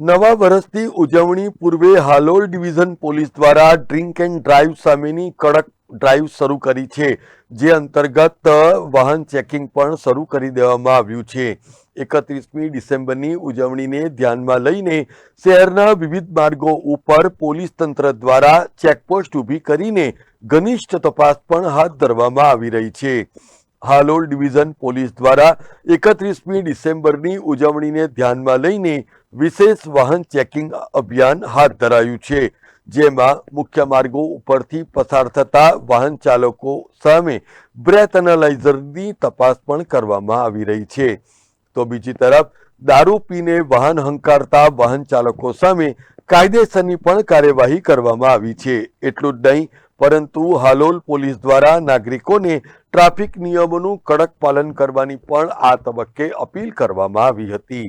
નવા વર્ષની ઉજવણી પૂર્વે હાલોલ ડિવિઝન પોલીસ દ્વારા ડ્રિંક એન્ડ ડ્રાઈવ સામેની કડક ડ્રાઈવ શરૂ કરી છે, જે અંતર્ગત વાહન ચેકિંગ પણ શરૂ કરી દેવામાં આવ્યું છે. એકત્રીસમી ડિસેમ્બરની ઉજવણીને ધ્યાનમાં લઈને શહેરના વિવિધ માર્ગો ઉપર પોલીસ તંત્ર દ્વારા ચેકપોસ્ટ ઊભી કરીને ઘનિષ્ઠ તપાસ પણ હાથ ધરવામાં આવી રહી છે. હાલોલ ડિવિઝન પોલીસ દ્વારા એકત્રીસમી ડિસેમ્બરની ઉજવણીને ધ્યાનમાં લઈને વિશેષ વાહન ચેકિંગ અભિયાન હાથ ધરાયું છે, જેમાં મુખ્ય માર્ગો ઉપરથી પસાર થતા વાહન ચાલકો સામે બ્રેથ એનાલાઇઝરની તપાસ પણ કરવામાં આવી રહી છે. તો બીજી તરફ, દારૂ પીને વાહન હંકારતા વાહન ચાલકો સામે કાયદેસરની પણ કાર્યવાહી કરવામાં આવી છે. એટલું જ નહીં પરંતુ હાલોલ પોલીસ દ્વારા નાગરિકોને ટ્રાફિક નિયમોનું કડક પાલન કરવાની પણ આ તબક્કે અપીલ કરવામાં આવી હતી.